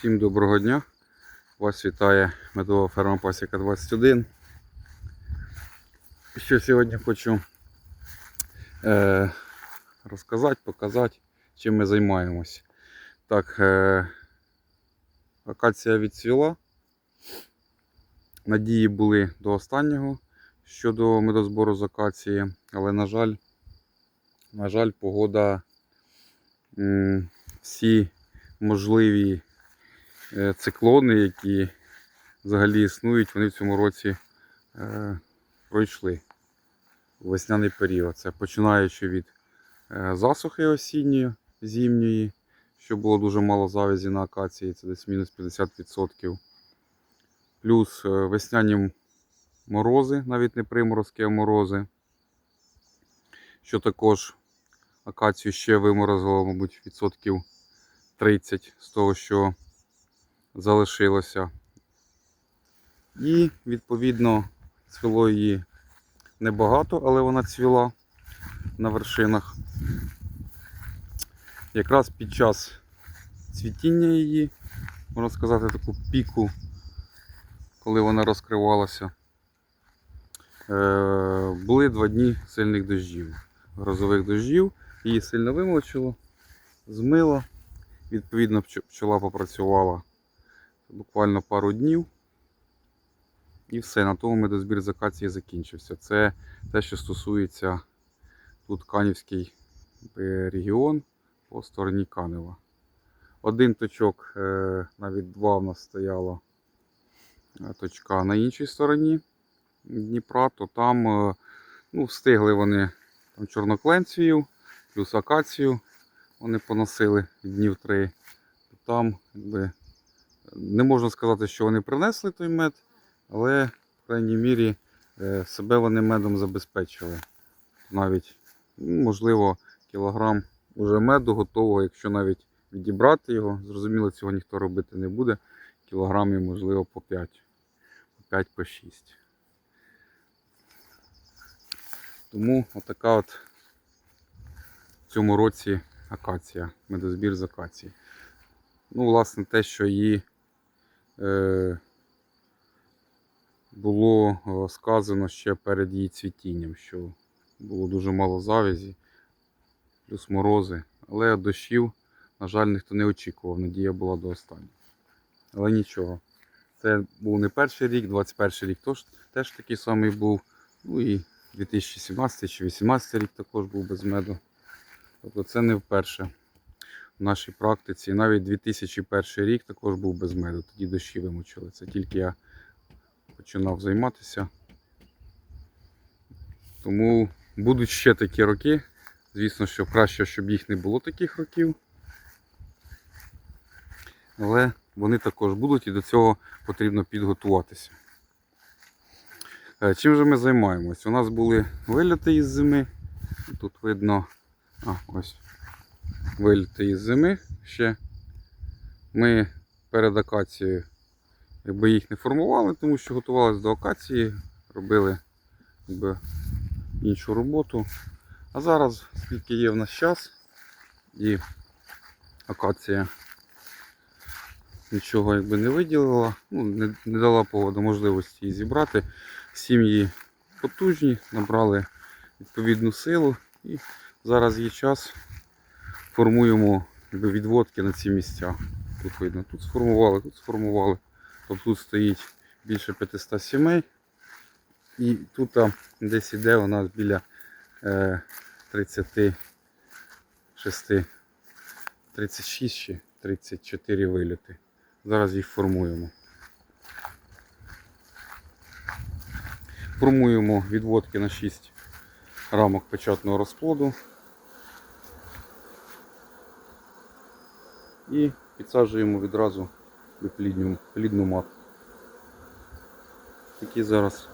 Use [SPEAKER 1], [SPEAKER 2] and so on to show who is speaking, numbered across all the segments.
[SPEAKER 1] Всім доброго дня. Вас вітає медова ферма Пасіка 21. Що сьогодні хочу е, розказати, показати, чим ми займаємось. Так, е, акація відцвіла. Надії були до останнього щодо медозбору з акації, але, на жаль, на жаль, погода м, всі можливі циклони, які взагалі існують, вони в цьому році е, пройшли весняний період. Це починаючи від е, засухи осінньої, зимньої, що було дуже мало завязі на акації, це десь мінус 50%. Плюс е, весняні морози, навіть не приморозки, а морози, що також акацію ще виморозило, мабуть, відсотків 30 з того, що залишилося. І, відповідно, цвіло її небагато, але вона цвіла на вершинах. Якраз під час цвітіння її, можна сказати, таку піку, коли вона розкривалася, е, були два дні сильних дощів, грозових дощів. Її сильно вимочило, змило. Відповідно, пч- пчола попрацювала буквально пару днів. І все, на тому медозбір з акації закінчився. Це те, що стосується тут Канівський е, регіон по стороні Канева. Один точок, е, навіть два в нас стояло е, точка на іншій стороні Дніпра, то там ну, встигли вони там чорнокленцію, плюс акацію вони поносили днів три. Там якби, не можна сказати, що вони принесли той мед, але, в крайній мірі, е, себе вони медом забезпечили. Навіть, ну, можливо, кілограм уже меду готового, якщо навіть відібрати його, зрозуміло, цього ніхто робити не буде. Кілограмів, можливо, по 5, по 5 по 6. Тому отака от в цьому році акація, медозбір з акації. Ну, власне, те, що її було е, сказано ще перед її цвітінням, що було дуже мало завязі, плюс морози. Але дощів, на жаль, ніхто не очікував. Надія була до останнього. Але нічого. Це був не перший рік, 21 рік теж, теж такий самий був. Ну і 2017 чи 2018 рік також був без меду. Тобто це не вперше в нашій практиці. Навіть 2001 рік також був без меду, тоді дощі вимучили. Це тільки я починав займатися. Тому будуть ще такі роки. Звісно, що краще, щоб їх не було таких років. Але вони також будуть і до цього потрібно підготуватися. Е, Чим же ми займаємось? У нас були виліти із зими. Тут видно а, ось виліти із зими ще. Ми перед акацією якби їх не формували, тому що готувалися до акації, робили якби, іншу роботу. А зараз, скільки є в нас час, і акація нічого якби не виділила, ну, не, не дала погода можливості її зібрати. Сім'ї потужні, набрали відповідну силу і зараз є час. Формуємо відводки на ці місця. Тут видно, тут сформували, тут сформували. Тобто тут стоїть більше 500 сімей. І тут а, десь іде у нас біля е, 36, 36 чи 34 виліти. Зараз їх формуємо. Формуємо відводки на 6 рамок печатного розплоду. І підсаджуємо відразу виплідну, плідну матку. Такі зараз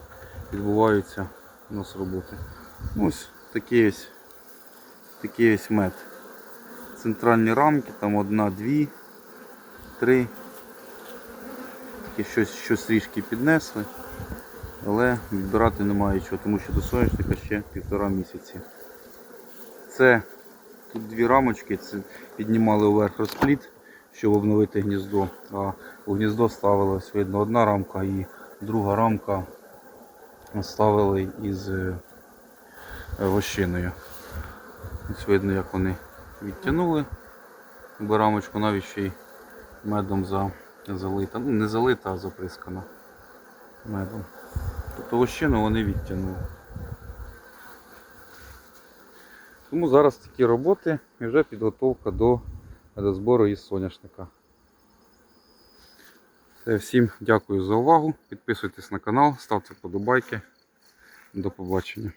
[SPEAKER 1] відбуваються у нас роботи. Ну, Ось такий ось, такий ось мед. Центральні рамки, там одна, дві, три. Такі щось, щось трішки піднесли, але відбирати немає чого, тому що до соняшника ще півтора місяці. Це тут дві рамочки, це піднімали вверх розплід, щоб обновити гніздо. А у гніздо ставилась видно одна рамка і друга рамка ставили із е, вощиною. Ось видно, як вони відтягнули. Бо рамочку навіть ще й медом за, залита. Ну, не залита, а заприскана медом. Тобто вощину вони відтягнули. Тому зараз такі роботи і вже підготовка до, збору із соняшника. Це всім дякую за увагу. Підписуйтесь на канал, ставте вподобайки. До побачення.